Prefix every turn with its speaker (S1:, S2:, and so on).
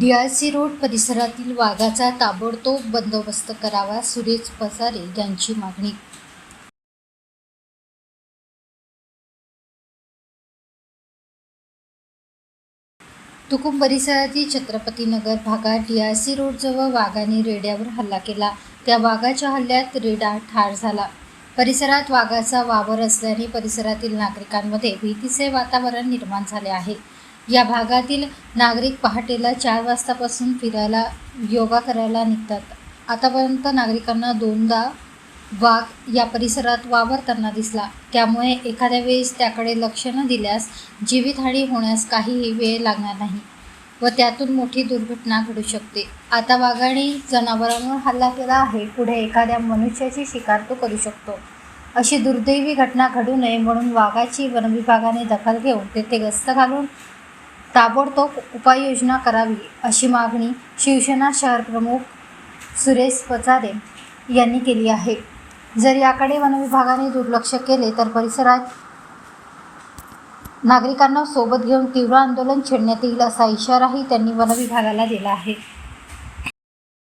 S1: DRC road परिसरातील वाघाचा ताबडतोब बंदोबस्त करावा सुरेश पसारे यांची मागणी. तुकुम परिसरातील छत्रपती नगर भागात डीआरसी रोडजवळ वाघाने रेड्यावर हल्ला केला. त्या वाघाच्या हल्ल्यात रेडा ठार झाला. परिसरात वाघाचा वावर असल्याने परिसरातील नागरिकांमध्ये भीतीचे वातावरण निर्माण झाले आहे. या भागातील नागरिक पहाटेला चार वाजतापासून फिरायला योगा करायला निघतात. आतापर्यंत नागरिकांना दोनदा वाघ या परिसरात वावरताना दिसला. त्यामुळे एखाद्या वेळेस त्याकडे लक्ष न दिल्यास जीवितहानी होण्यास काहीही वेळ लागणार नाही व त्यातून मोठी दुर्घटना घडू शकते. आता वाघाने जनावरांवर हल्ला केला आहे. पुढे एखाद्या मनुष्याची शिकार तो करू शकतो. अशी दुर्दैवी घटना घडू नये म्हणून वाघाची वनविभागाने दखल घेऊन तेथे गस्त घालून ताबडतोब उपाययोजना करावी अशी मागणी शिवसेना शहरप्रमुख सुरेश पचारे यांनी केली आहे. जर याकडे वनविभागाने दुर्लक्ष केले तर परिसरात नागरिकांना सोबत घेऊन तीव्र आंदोलन छेडण्यात येईल असा इशाराही त्यांनी वनविभागाला दिला आहे.